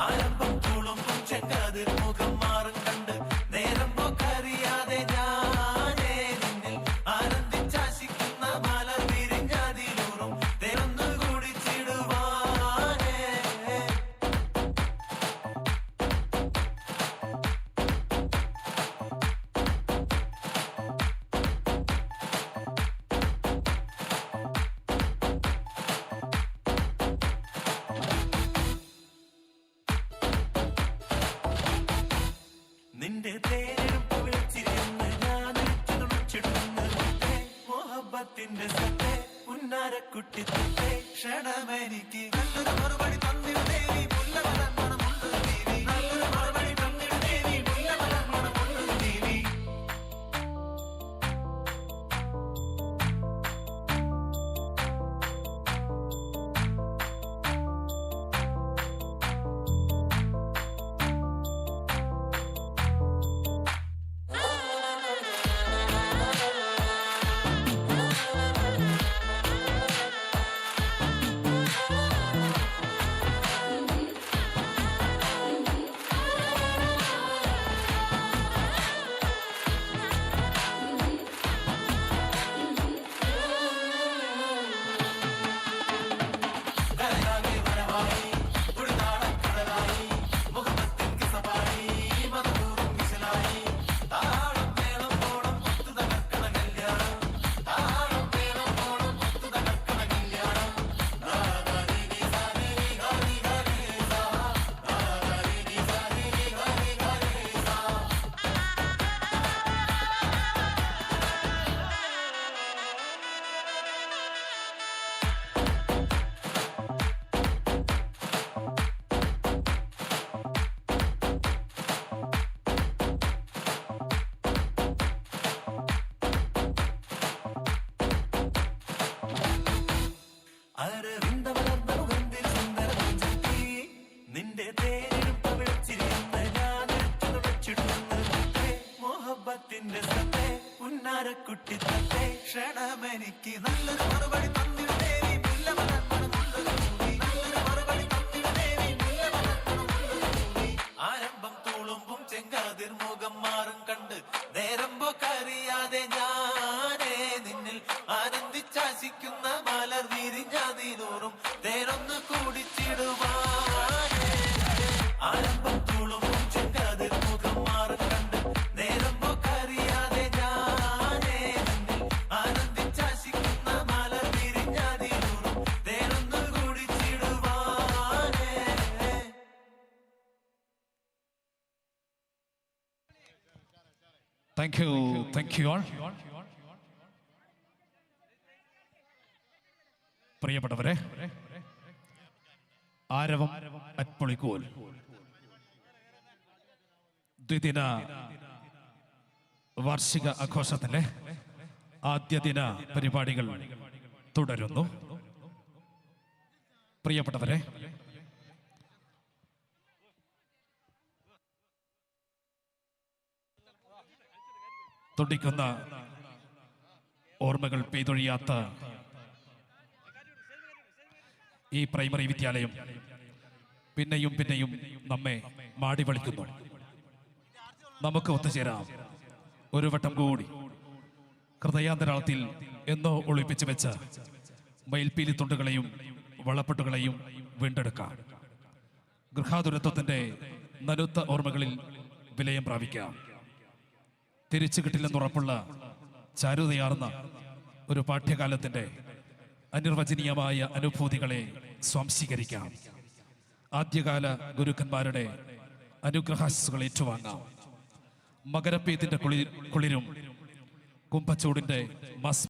I am. നിന്റെ തേരെടുപ്പ് വിളിച്ചിരുന്ന് ഞാൻ മുത്തേ മോഹബത്തിന്റെ സത്തേ ക്ഷണമെനിക്ക് നല്ലൊരു മറുപടി മോഹബത്തിന്റെ സത്തേ ഉന്നാരക്കുട്ടി തത്തേ ക്ഷണമെനിക്ക് നല്ലൊരു മറുപടി തന്നിട്ടേ നീ മുല്ലമലർ thank you thank you all പ്രിയപ്പെട്ടവരെ ആരവം അറ്റ്പൊളിക്കോൽ ദ്വിദിന വാർഷിക ആഘോഷത്തിലെ ആദ്യ ദിന പരിപാടികൾ തുടരുന്നു. പ്രിയപ്പെട്ടവരെ തുടിക്കുന്ന ഓർമ്മകൾ പെയ്തൊഴിയാത്ത ഈ പ്രൈമറി വിദ്യാലയം പിന്നെയും പിന്നെയും നമ്മെ മാടി വിളിക്കുന്നു. നമുക്ക് ഒത്തുചേരാം. ഒരു വട്ടം കൂടി ഹൃദയാന്തരാളത്തിൽ എന്നോ ഒളിപ്പിച്ചു വെച്ച മയിൽപ്പീലി തുണ്ടുകളെയും വളപ്പെട്ടുകളെയും വീണ്ടെടുക്കാം. ഗൃഹാതുരത്വത്തിന്റെ നനുത്ത ഓർമ്മകളിൽ വിലയം പ്രാപിക്കാം. തിരിച്ചു കിട്ടില്ലെന്ന് ഉറപ്പുള്ള ചാരുതയാർന്ന ഒരു പാഠ്യകാലത്തിന്റെ അനിർവചനീയമായ അനുഭൂതികളെ സ്വാംശീകരിക്കാം. ആദ്യകാല ഗുരുക്കന്മാരുടെ അനുഗ്രഹാശിസുകൾ ഏറ്റുവാങ്ങാം. മകരപ്പേത്തിന്റെ കുളി കുളിരും കുംഭച്ചൂടിന്റെ മസ്